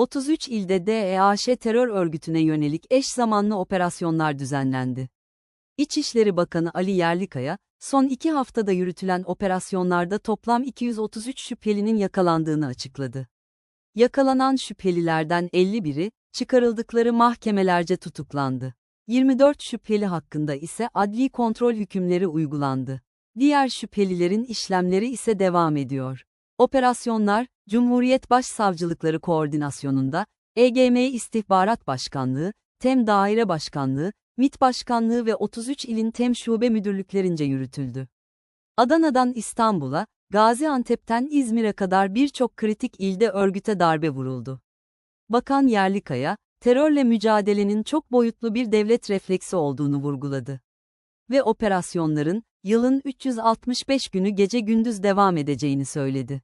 33 ilde DEAŞ terör örgütüne yönelik eş zamanlı operasyonlar düzenlendi. İçişleri Bakanı Ali Yerlikaya, son iki haftada yürütülen operasyonlarda toplam 233 şüphelinin yakalandığını açıkladı. Yakalanan şüphelilerden 51'i, çıkarıldıkları mahkemelerce tutuklandı. 24 şüpheli hakkında ise adli kontrol hükümleri uygulandı. Diğer şüphelilerin işlemleri ise devam ediyor. Operasyonlar, Cumhuriyet Başsavcılıkları koordinasyonunda, EGM İstihbarat Başkanlığı, TEM Daire Başkanlığı, MİT Başkanlığı ve 33 ilin TEM şube müdürlüklerince yürütüldü. Adana'dan İstanbul'a, Gaziantep'ten İzmir'e kadar birçok kritik ilde örgüte darbe vuruldu. Bakan Yerlikaya, terörle mücadelenin çok boyutlu bir devlet refleksi olduğunu vurguladı. Ve operasyonların, yılın 365 günü gece gündüz devam edeceğini söyledi.